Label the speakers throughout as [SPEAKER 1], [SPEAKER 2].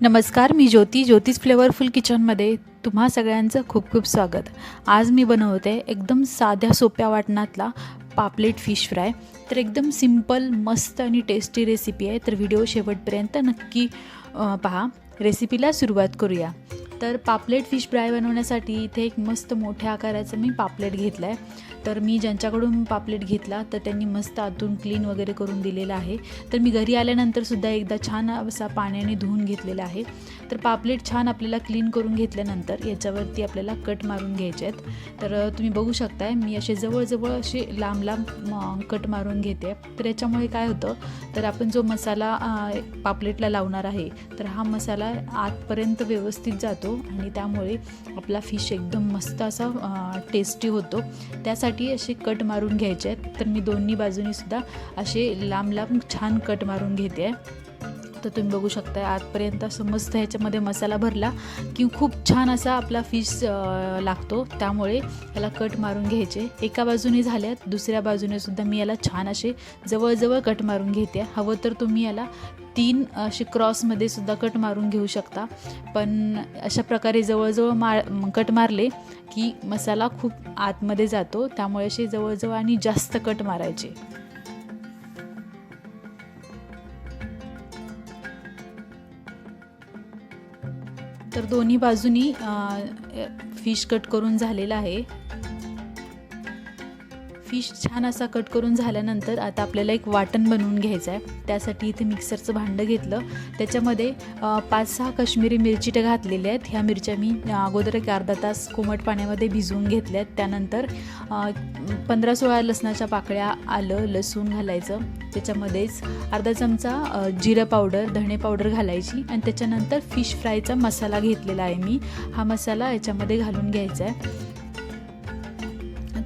[SPEAKER 1] नमस्कार मी ज्योती ज्योतिष फ्लेवरफुल किचनमध्ये तुम्हा सगळ्यांचं खूप खूप स्वागत. आज मी बनवते एकदम साध्या सोप्या वाटणातला पापलेट फिश फ्राय. तर एकदम सिंपल मस्त आणि टेस्टी रेसिपी आहे. तर व्हिडिओ शेवटपर्यंत नक्की पहा. रेसिपीला सुरुवात करूया. तर पापलेट फिश फ्राय बनवण्यासाठी इथे एक मस्त मोठ्या आकाराचं मी पापलेट घेतलं आहे तर मी ज्यांच्याकडून पापलेट घेतला तर त्यांनी मस्त आतून क्लीन वगैरे करून दिलेलं आहे. तर मी घरी आल्यानंतरसुद्धा एकदा छान असा पाण्याने धुवून घेतलेला आहे. तर पापलेट छान आपल्याला क्लीन करून घेतल्यानंतर याच्यावरती आपल्याला कट मारून घ्यायचे आहेत. तर तुम्ही बघू शकताय मी असे जवळजवळ असे लांब लांब कट मारून घेते. तर याच्यामुळे काय होतं तर आपण जो मसाला पापलेटला लावणार आहे तर हा मसाला आतपर्यंत व्यवस्थित जातो. आणि त्यामुळे आपला फिश एकदम मस्त असा टेस्टी होतो. त्यासाठी असे कट मारून घ्यायचे आहेत. तर मी दोन्ही बाजूनीसुद्धा असे लांब लांब छान कट मारून घेते आहे. तर तुम्ही बघू शकता आजपर्यंत असं मस्त ह्याच्यामध्ये मसाला भरला की खूप छान असा आपला फिश लागतो. त्यामुळे याला कट मारून घ्यायचे. एका बाजूने झाल्यात दुसऱ्या बाजूने सुद्धा मी याला छान असे जवळजवळ कट मारून घेते हवं तर तुम्ही याला तीन असे क्रॉसमध्ये सुद्धा कट मारून घेऊ शकता. पण अशा प्रकारे जवळजवळ मा कट मारले की मसाला खूप आतमध्ये जातो. त्यामुळे असे जवळजवळ आणि जास्त कट मारायचे. तर दोन्ही बाजूनी फिश कट करून झालेला आहे. फिश छान असा कट करून झाल्यानंतर आता आपल्याला एक वाटण बनवून घ्यायचं आहे. त्यासाठी इथे मिक्सरचं भांडं घेतलं. त्याच्यामध्ये पाच सहा काश्मीरी मिरची त्या घातलेल्या आहेत. ह्या मिरच्या मी अगोदर एक अर्धा तास कोमट पाण्यामध्ये भिजवून घेतल्या आहेत. त्यानंतर पंधरा सोळा लसणाच्या पाकळ्या आलं लसूण घालायचं. त्याच्यामध्येच अर्धा चमचा जिरं पावडर धणे पावडर घालायची. आणि त्याच्यानंतर फिश फ्रायचा मसाला घेतलेला आहे मी. हा मसाला याच्यामध्ये घालून घ्यायचा आहे.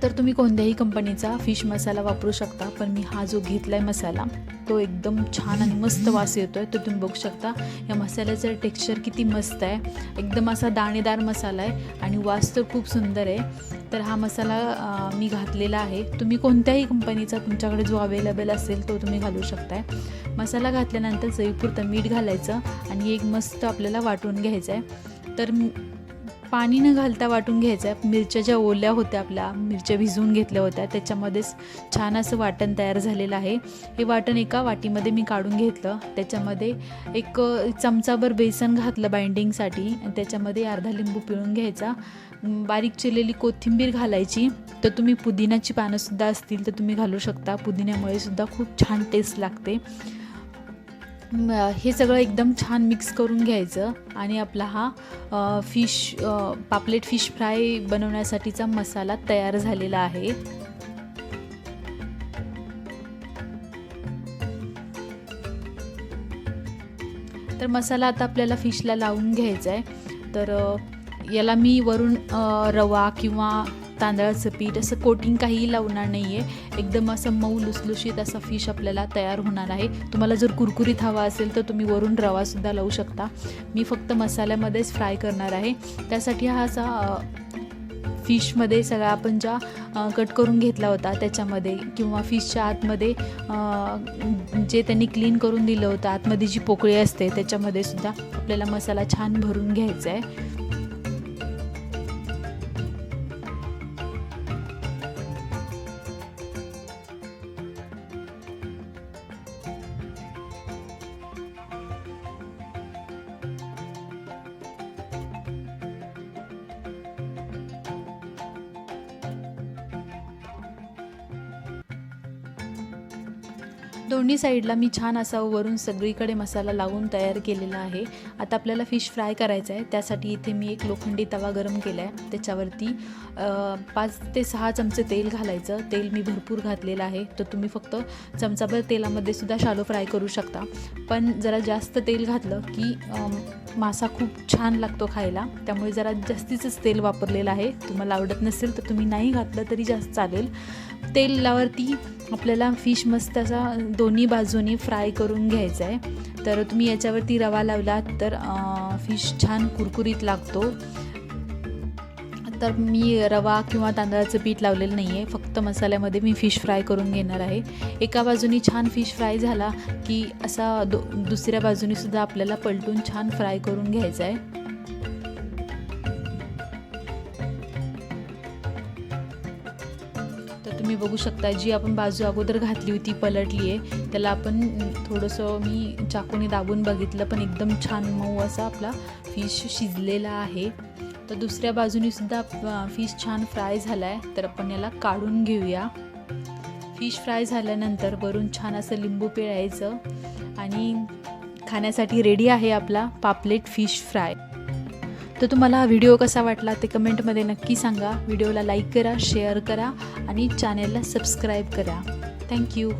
[SPEAKER 1] तर तुम्ही कोणत्याही कंपनीचा फिश मसाला वापरू शकता पण मी हा जो घेतला आहे मसाला तो एकदम छान आणि मस्त वास येतो आहे तो तुम्ही बघू शकता या मसाल्याचं टेक्स्चर किती मस्त आहे. एकदम असा दाणेदार मसाला आहे आणि वास तर खूप सुंदर आहे. तर हा मसाला मी घातलेला आहे. तुम्ही कोणत्याही कंपनीचा तुमच्याकडे जो अवेलेबल असेल तो तुम्ही घालू शकताय. मसाला घातल्यानंतर चवीपुरतं मीठ घालायचं आणि एक मस्त आपल्याला वाटून घ्यायचं आहे तर पाणी न घालता वाटून घ्यायचं. आहे मिरच्या ज्या ओल्या होत्या आपल्या मिरच्या भिजवून घेतल्या होत्या. त्याच्यामध्येच छान असं वाटण तयार झालेलं आहे. हे वाटण एका वाटीमध्ये मी काढून घेतलं. त्याच्यामध्ये एक चमचाभर बेसन घातलं बाइंडिंगसाठी. आणि त्याच्यामध्ये अर्धा लिंबू पिळून घ्यायचा. बारीक चिरलेली कोथिंबीर घालायची. तर तुम्ही पुदिनाची पानंसुद्धा असतील तर तुम्ही घालू शकता. पुदिन्यामुळे सुद्धा खूप छान टेस्ट लागते. हे सगळं एकदम छान मिक्स करून घ्यायचं. आणि आपला हा फिश पापलेट फिश फ्राय बनवण्यासाठीचा मसाला तयार झालेला आहे. तर मसाला आता आपल्याला फिशला लावून घ्यायचा आहे तर याला मी वरून रवा किंवा तांदळाचं पीठ असं कोटिंग काहीही लावणार नाही आहे एकदम असं मऊ लुसलुशीत असा फिश आपल्याला तयार होणार आहे. तुम्हाला जर कुरकुरीत हवा असेल तर तुम्ही वरून रवासुद्धा लावू शकता. मी फक्त मसाल्यामध्येच फ्राय करणार आहे. त्यासाठी हा असा फिशमध्ये सगळा आपण ज्या कट करून घेतला होता त्याच्यामध्ये किंवा फिशच्या आतमध्ये जे त्यांनी क्लीन करून दिलं होतं आतमध्ये जी पोकळी असते त्याच्यामध्ये सुद्धा आपल्याला मसाला छान भरून घ्यायचा आहे. दोन्ही साईडला मी छान असा वरून सगळीकडे मसाला लावून तयार केलेला आहे. आता आपल्याला फिश फ्राय करायचा आहे. त्यासाठी इथे मी एक लोखंडी तवा गरम केला आहे त्याच्यावरती पाच ते सहा चमचे तेल घालायचं. तेल मी भरपूर घातलेलं आहे. तर तुम्ही फक्त चमचाभर तेलामध्ये सुद्धा शालो फ्राय करू शकता. पण जरा जास्त तेल घातलं की मासा खूप छान लागतो खायला. त्यामुळे जरा जास्तीचंच तेल वापरलेलं आहे. तुम्हाला आवडत नसेल तर तुम्ही नाही घातलं तरी जास्त चालेल. तेलावरती आपल्याला फिश मस्त असा दोन्ही बाजूनी फ्राय करून घ्यायचा आहे तर तुम्ही याच्यावरती रवा लावलात तर फिश छान कुरकुरीत लागतो. तर मी रवा किंवा तांदळाचं पीठ लावलेलं नाही आहे फक्त मसाल्यामध्ये मी फिश फ्राय करून घेणार आहे. एका बाजूनी छान फिश फ्राय झाला की असा दो दुसऱ्या बाजूनीसुद्धा आपल्याला पलटून छान फ्राय करून घ्यायचा आहे तुम्ही बघू शकता जी आपण बाजू अगोदर घातली होती पलटली आहे त्याला आपण थोडंसं मी चाकूने दाबून बघितलं पण एकदम छान मऊ असा आपला फिश शिजलेला आहे. तर दुसऱ्या बाजूनेसुद्धा फिश छान फ्राय झाला आहे तर आपण याला काढून घेऊया. फिश फ्राय झाल्यानंतर वरून छान असं लिंबू पिळायचं आणि खाण्यासाठी रेडी आहे आपला पापलेट फिश फ्राय तर तुम्हाला हा व्हिडिओ कसा वाटला ते कमेंटमध्ये नक्की सांगा. व्हिडिओला लाईक करा शेअर करा आणि चॅनेलला सबस्क्राईब करा. थँक्यू